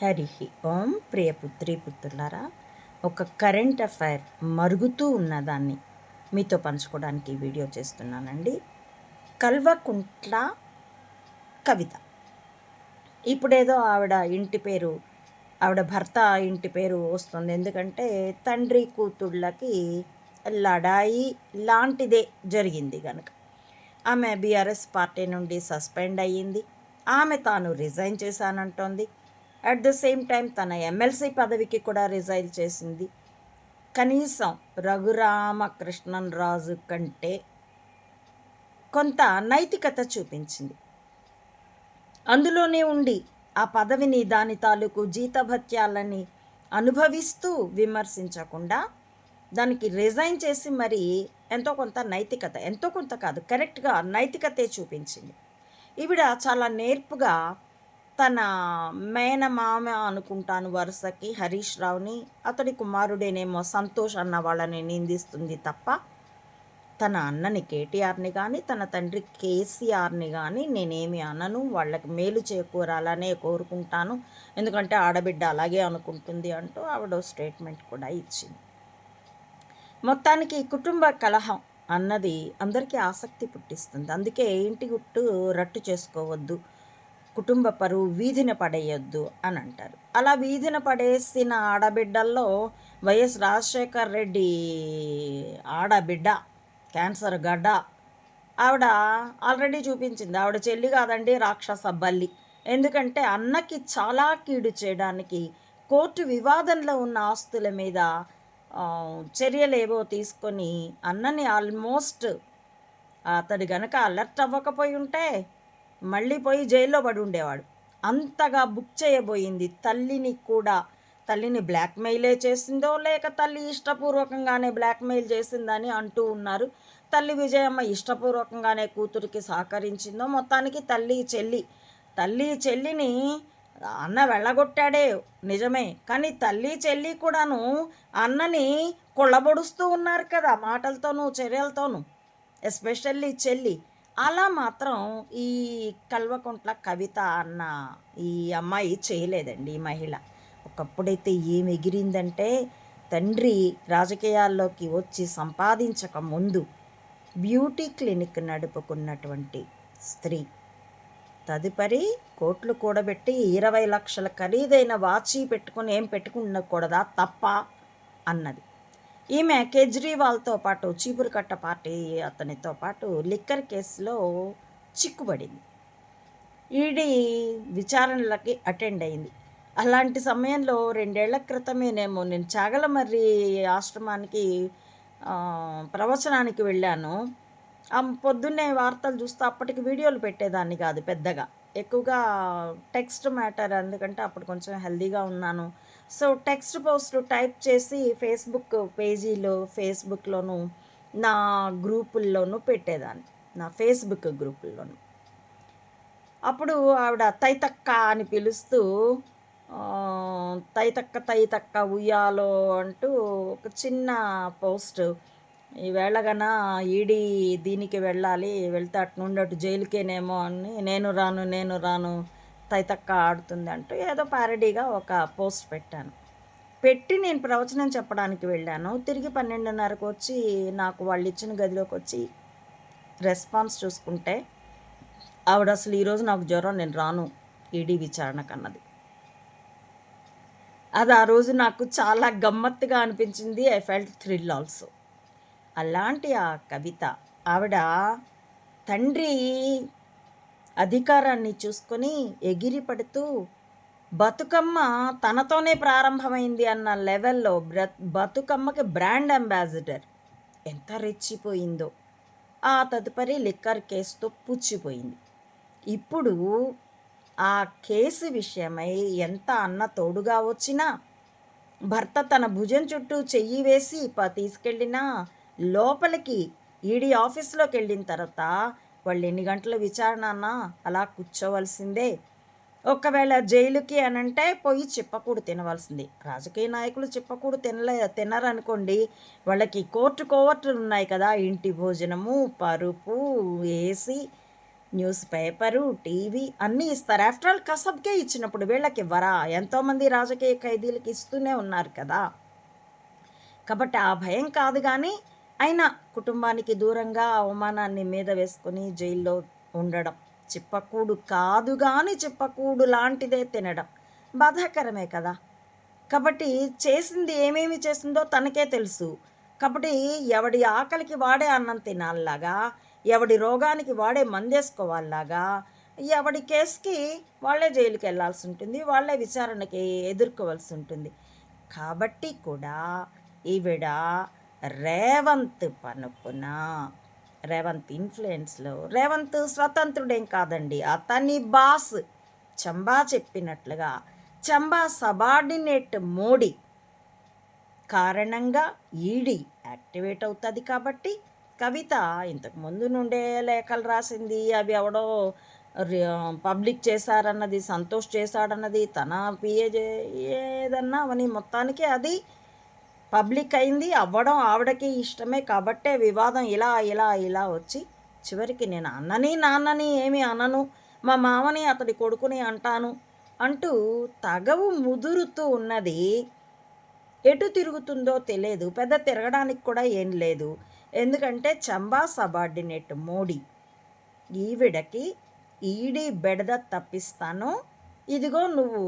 హరి ఓం ప్రియ పుత్రి పుత్రులారా ఒక కరెంట్ అఫైర్ మరుగుతూ ఉన్నదాన్ని మీతో పంచుకోవడానికి వీడియో చేస్తున్నానండి. కల్వకుంట్ల కవిత. ఇప్పుడేదో ఆవిడ ఇంటి పేరు ఆవిడ భర్త ఇంటి పేరు వస్తుంది. ఎందుకంటే తండ్రి కూతుళ్ళకి లడాయి లాంటిదే జరిగింది కనుక ఆమె బీఆర్ఎస్ పార్టీ నుండి సస్పెండ్ అయ్యింది. ఆమె తాను రిజైన్ చేశానంటోంది. అట్ ద సేమ్ టైం తన ఎమ్మెల్సీ పదవికి కూడా రిజైల్ చేసింది. కనీసం రఘురామకృష్ణన్ రాజు కంటే కొంత నైతికత చూపించింది. అందులోనే ఉండి ఆ పదవిని దాని తాలూకు జీతభత్యాలని అనుభవిస్తూ విమర్శించకుండా దానికి రిజైన్ చేసి మరి ఎంతో కొంత నైతికత ఎంతో కొంత కాదు కరెక్ట్గా నైతికతే చూపించింది. ఈవిడ చాలా నేర్పుగా తన మేనమామ అనుకుంటాను వరుసకి హరీష్ రావుని. అతడి కుమారుడేనేమో సంతోష్ అన్న వాళ్ళని నిందిస్తుంది తప్ప తన అన్నని కేటీఆర్ని కానీ తన తండ్రి కేసీఆర్ని కానీ నేనేమి అనను. వాళ్ళకి మేలు చేకూరాలనే కోరుకుంటాను. ఎందుకంటే ఆడబిడ్డ అలాగే అనుకుంటుంది అంటూ ఆవిడ స్టేట్మెంట్ కూడా ఇచ్చింది. మొత్తానికి కుటుంబ కలహం అన్నది అందరికీ ఆసక్తి పుట్టిస్తుంది. అందుకే ఇంటి గుట్టు? రట్టు చేసుకోవద్దు. కుటుంబ పరువు వీధిన పడేయొద్దు అని అంటారు. అలా వీధిన పడేసిన ఆడబిడ్డల్లో వైఎస్ రాజశేఖర్ రెడ్డి ఆడబిడ్డ క్యాన్సర్ గడ్డ ఆవిడ ఆల్రెడీ చూపించింది. ఆవిడ చెల్లి కాదండి రాక్షస బల్లి. ఎందుకంటే అన్నకి చాలా కీడు చేయడానికి కోర్టు వివాదంలో ఉన్న ఆస్తుల మీద చర్యలేవో తీసుకొని అన్నని ఆల్మోస్ట్ అతడు గనక అలర్ట్ అవ్వకపోయి ఉంటే మళ్ళీ పోయి జైల్లో పడి ఉండేవాడు. అంతగా బుక్ చేయబోయింది తల్లిని కూడా. తల్లిని బ్లాక్మెయిలే చేసిందో లేక తల్లి ఇష్టపూర్వకంగానే బ్లాక్మెయిల్ చేసిందని అంటూ ఉన్నారు. తల్లి విజయమ్మ ఇష్టపూర్వకంగానే కూతురికి సహకరించిందో మొత్తానికి తల్లి చెల్లి. తల్లి చెల్లిని అన్న వెళ్ళగొట్టాడే నిజమే. కానీ తల్లి చెల్లి కూడాను అన్నని కొళ్ళబొడుస్తూ ఉన్నారు కదా మాటలతోనూ చర్యలతోనూ. ఎస్పెషల్లీ చెల్లి. అలా మాత్రం ఈ కల్వకుంట్ల కవిత అన్న ఈ అమ్మాయి చేయలేదండి ఈ మహిళ. ఒకప్పుడైతే ఏమి ఎగిరిందంటే తండ్రి రాజకీయాల్లోకి వచ్చి సంపాదించక ముందు బ్యూటీ క్లినిక్ నడుపుకున్నటువంటి స్త్రీ. తదుపరి కోట్లు కూడబెట్టి ఇరవై లక్షల ఖరీదైన వాచి పెట్టుకుని ఏం పెట్టుకునకూడదా తప్ప అన్నది. ఈమె కేజ్రీవాల్తో పాటు చీపురుకట్ట పార్టీ అతనితో పాటు లిక్కర్ కేసులో చిక్కుబడింది. ఈడీ విచారణలకి అటెండ్ అయింది. అలాంటి సమయంలో రెండేళ్ళ క్రితమేనేమో నేను చాగలమర్రి ఆశ్రమానికి ప్రవచనానికి వెళ్ళాను. పొద్దున్నే వార్తలు చూస్తే అప్పటికి వీడియోలు పెట్టేదాన్ని కాదు పెద్దగా. ఎక్కువగా టెక్స్ట్ మ్యాటర్ ఎందుకంటే అప్పుడు కొంచెం హెల్దీగా ఉన్నాను. సో టెక్స్ట్ పోస్ట్ టైప్ చేసి ఫేస్బుక్ పేజీలో ఫేస్బుక్లోను నా గ్రూపుల్లోనూ పెట్టేదాన్ని. నా ఫేస్బుక్ గ్రూపుల్లోను. అప్పుడు ఆవిడ తైతక్క అని పిలుస్తూ తైతక్క తైతక్క ఉయ్యాలో అంటూ ఒక చిన్న పోస్ట్. ఈ గన ఈడీ దీనికి వెళ్ళాలి వెళ్తే అటు నుండి అటు జైలుకేనేమో అని నేను రాను నేను రాను తైతక్క ఆడుతుంది అంటూ ఏదో పారడీగా ఒక పోస్ట్ పెట్టాను. పెట్టి నేను ప్రవచనం చెప్పడానికి వెళ్ళాను. తిరిగి పన్నెండున్నరకు వచ్చి నాకు వాళ్ళు ఇచ్చిన గదిలోకి వచ్చి రెస్పాన్స్ చూసుకుంటే ఆవిడ అసలు ఈరోజు నాకు జ్వరం నేను రాను. ఈడీ విచారణ కన్నది అది ఆ రోజు నాకు చాలా గమ్మత్తుగా అనిపించింది. I felt thrill also. అలాంటి ఆ కవిత ఆవిడ తండ్రి అధికారాన్ని చూసుకొని ఎగిరి పడుతూ బతుకమ్మ తనతోనే ప్రారంభమైంది అన్న లెవెల్లో బ్ర బతుకమ్మకి బ్రాండ్ అంబాసిడర్ ఎంత రెచ్చిపోయిందో. ఆ తదుపరి లిక్కర్ కేసుతో పుచ్చిపోయింది. ఇప్పుడు ఆ కేసు విషయమై ఎంత అన్న తోడుగా వచ్చినా భర్త తన భుజం చుట్టూ చెయ్యి వేసి తీసుకెళ్ళినా లోపలికి ఈడీ ఆఫీస్లోకి వెళ్ళిన తర్వాత వాళ్ళు ఎన్ని గంటల విచారణ అన్నా అలా కూర్చోవలసిందే. ఒకవేళ జైలుకి అనంటే పోయి చిప్పకూడు తినవలసింది. రాజకీయ నాయకులు చిప్పకూడు తినలే తినరనుకోండి. వాళ్ళకి కోర్టు కోవర్టులు ఉన్నాయి కదా. ఇంటి భోజనము పరుపు ఏసీ న్యూస్ పేపరు టీవీ అన్నీ ఇస్తారు. ఆఫ్టర్ ఆల్ కసబ్కే ఇచ్చినప్పుడు వీళ్ళకి ఇవ్వరా ఎంతోమంది రాజకీయ ఖైదీలకు ఇస్తూనే ఉన్నారు కదా. కాబట్టి ఆ భయం కాదు కానీ అయినా కుటుంబానికి దూరంగా అవమానాన్ని మీద వేసుకొని జైల్లో ఉండడం చిప్పకూడు కాదు కానీ చిప్పకూడు లాంటిదే తినడం బాధాకరమే కదా. కాబట్టి చేసింది ఏమేమి చేసిందో తనకే తెలుసు. కాబట్టి ఎవడి ఆకలికి వాడే అన్నం తినాలలాగా ఎవడి రోగానికి వాడే మందేసుకోవాలలాగా ఎవడి కేసుకి వాళ్ళే జైలుకి వెళ్ళాల్సి ఉంటుంది వాళ్ళే విచారణకి ఎదుర్కోవాల్సి ఉంటుంది. కాబట్టి కూడా ఈవిడ రేవంత్ పనుపున రేవంత్ ఇన్ఫ్లుయెన్స్లో రేవంత్ స్వతంత్రుడేం కాదండి. అతని బాస్ చంబా చెప్పినట్లుగా చంబా సబార్డినేట్ మోడీ కారణంగా ఈడీ యాక్టివేట్ అవుతుంది కాబట్టి కవిత ఇంతకు ముందు నుండే లేఖలు రాసింది. అవి ఎవడో పబ్లిక్ చేశారన్నది సంతోష్ చేశాడన్నది తన పిఏ ఏదన్నా అవని మొత్తానికి అది పబ్లిక్ అయింది అవ్వడం ఆవిడకి ఇష్టమే కాబట్టే వివాదం ఇలా ఇలా ఇలా వచ్చి చివరికి నేను అన్నని నాన్నని ఏమి అనను. మా మామని అతడి కొడుకుని అంటాను అంటూ తగవు ముదురుతూ ఉన్నది. ఎటు తిరుగుతుందో తెలియదు పెద్ద తిరగడానికి కూడా ఏం లేదు. ఎందుకంటే చంబా సబార్డినేట్ మోడీ. ఈవిడకి ఈడీ బెడద తప్పిస్తాను ఇదిగో నువ్వు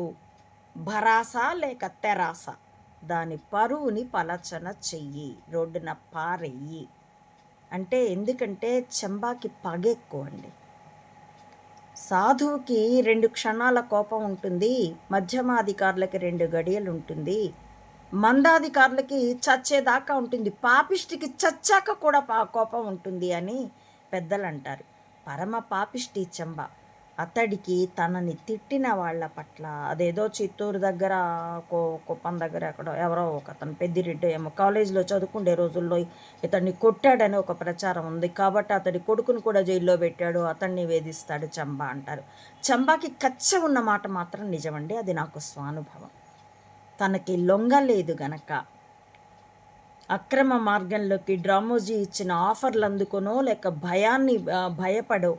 భరాసా లేక తెరాస? దాని పరువుని పలచన చెయ్యి రోడ్డున పారెయ్యి అంటే ఎందుకంటే చెంబాకి పగ ఎక్కువ అండి సాధువుకి రెండు క్షణాల కోపం ఉంటుంది మధ్యమాధికారులకి రెండు గడియలు ఉంటుంది మందాధికారులకి చచ్చేదాకా ఉంటుంది పాపిష్టికి చచ్చాక కూడా పా కోపం ఉంటుంది అని పెద్దలు అంటారు పరమ పాపిష్టి చెంబ. అతడికి తనని తిట్టిన వాళ్ళ పట్ల అదేదో చిత్తూరు దగ్గర కో కుప్పం దగ్గర ఎక్కడో ఎవరో ఒక అతను పెద్దిరెడ్డి ఏమో కాలేజీలో చదువుకుండే రోజుల్లో ఇతన్ని కొట్టాడని ఒక ప్రచారం ఉంది. కాబట్టి అతడి కొడుకును కూడా జైల్లో పెట్టాడు అతన్ని వేధిస్తాడు చంబా అంటారు. చంబాకి కచ్చ ఉన్న మాట మాత్రం నిజమండి అది నాకు స్వానుభవం. తనకి లొంగలేదు గనక. అక్రమ మార్గంలోకి డ్రామోజీ ఇచ్చిన ఆఫర్లు అందుకునో లేక భయాన్ని భయపడో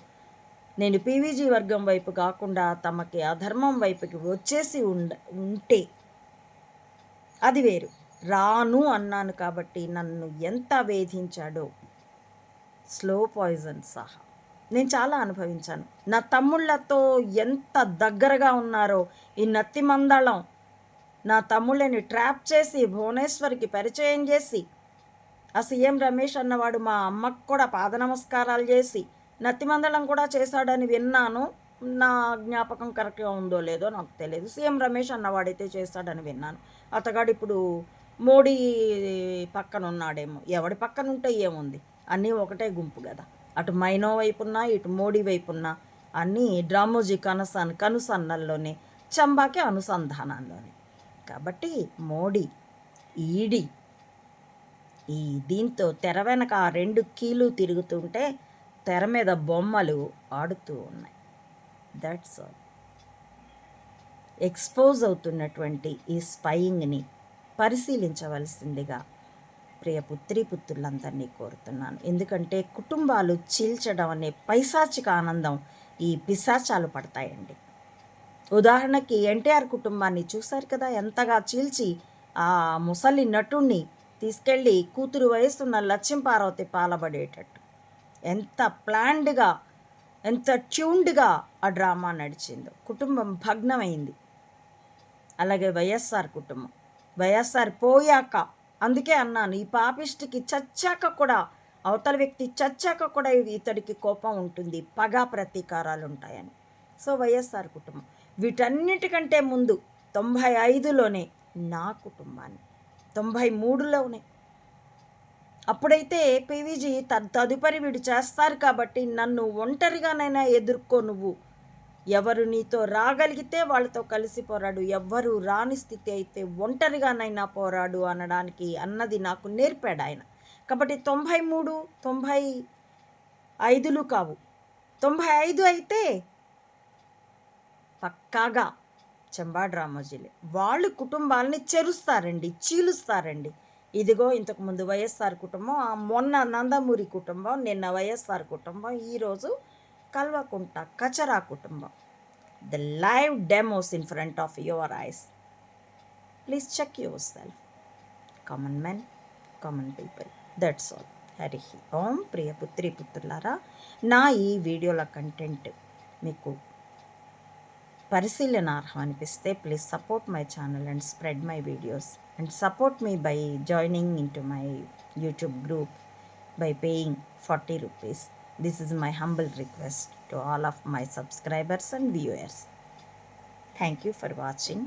నేను పీవీజీ వర్గం వైపు కాకుండా తమకి అధర్మం వైపుకి వచ్చేసి ఉండ ఉంటే అది వేరు. రాను అన్నాను కాబట్టి నన్ను ఎంత వేధించాడో స్లో పాయిజన్ సహా. నేను చాలా అనుభవించాను. నా తమ్ముళ్ళతో ఎంత దగ్గరగా ఉన్నారో ఈ నత్తి మందళం. నా తమ్ముళ్ళని ట్రాప్ చేసి భువనేశ్వర్కి పరిచయం చేసి ఆ సీఎం రమేష్ అన్నవాడు మా అమ్మకు కూడా పాద నమస్కారాలు చేసి నత్తిమందలం కూడా చేశాడని విన్నాను. నా జ్ఞాపకం కరెక్ట్గా ఉందో లేదో నాకు తెలియదు సీఎం రమేష్ అన్నవాడైతే చేస్తాడని విన్నాను. అతగాడు ఇప్పుడు మోడీ పక్కన ఉన్నాడేమో ఎవడి పక్కన ఉంటే ఏముంది? అన్నీ ఒకటే గుంపు కదా అటు మైనో వైపున్నా ఇటు మోడీ వైపున్నా అన్నీ డ్రామోజీ కనుసన్ కనుసన్నల్లోనే చంబాకి అనుసంధానంలోనే కాబట్టి మోడీ ఈడీ ఈ దీంతో తెర వెనక ఆ రెండు కీలు తిరుగుతుంటే తెర మీద బొమ్మలు ఆడుతూ ఉన్నాయి. దట్స్ ఆల్ ఎక్స్పోజ్ అవుతున్నటువంటి ఈ స్పయింగ్ని పరిశీలించవలసిందిగా ప్రియ పుత్రి పుత్రులందరినీ కోరుతున్నాను. ఎందుకంటే కుటుంబాలు చీల్చడం అనే పైశాచిక ఆనందం ఈ పిశాచాలు పడతాయండి. ఉదాహరణకి ఎన్టీఆర్ కుటుంబాన్ని చూశారు కదా ఎంతగా చీల్చి ఆ ముసలి నటుణ్ణి తీసుకెళ్ళి కూతురు వయసున్న లక్ష్యంపారవతి పాలబడేటట్టు. ఎంత ప్లాన్డ్గా ఎంత ట్యూన్డ్గా ఆ డ్రామా నడిచిందో. కుటుంబం భగ్నమైంది. అలాగే వైఎస్ఆర్ కుటుంబం. వైఎస్ఆర్ పోయాక అందుకే అన్నాను ఈ పాపిష్టికి చచ్చాక కూడా అవతల వ్యక్తి చచ్చాక కూడా ఇతడికి కోపం ఉంటుంది పగ ప్రతీకారాలు ఉంటాయని సో వైఎస్ఆర్ కుటుంబం. వీటన్నిటికంటే ముందు తొంభై ఐదులోనే నా కుటుంబాన్ని తొంభై మూడులోనే అప్పుడైతే పీవీజీ త తదుపరి వీడు చేస్తారు కాబట్టి నన్ను ఒంటరిగానైనా ఎదుర్కో నువ్వు. ఎవరు నీతో రాగలిగితే వాళ్ళతో కలిసి పోరాడు. ఎవ్వరు రాని స్థితి అయితే ఒంటరిగానైనా పోరాడు అనడానికి అన్నది నాకు నేర్పాడు ఆయన. కాబట్టి తొంభై మూడు తొంభై ఐదులు కావు. తొంభై ఐదు అయితే పక్కాగా చెంబాడు రామోజీలే వాళ్ళు కుటుంబాలని చెరుస్తారండి చీలుస్తారండి. ఇదిగో ఇంతకుముందు వైఎస్ఆర్ కుటుంబం మొన్న నందమూరి కుటుంబం నిన్న వైఎస్ఆర్ కుటుంబం ఈరోజు కల్వకుంట కచరా కుటుంబం. The live demos in front of your eyes please check yourself common men common people that's all Hari Om ప్రియ పుత్రి పుత్రులారా నా ఈ వీడియోల కంటెంట్ మీకు పరిశీలనార్హం అనిపిస్తే please support my channel and spread my videos and support me by joining in to my YouTube group by paying forty rupees this is my humble request to all of my subscribers and viewers. Thank you for watching.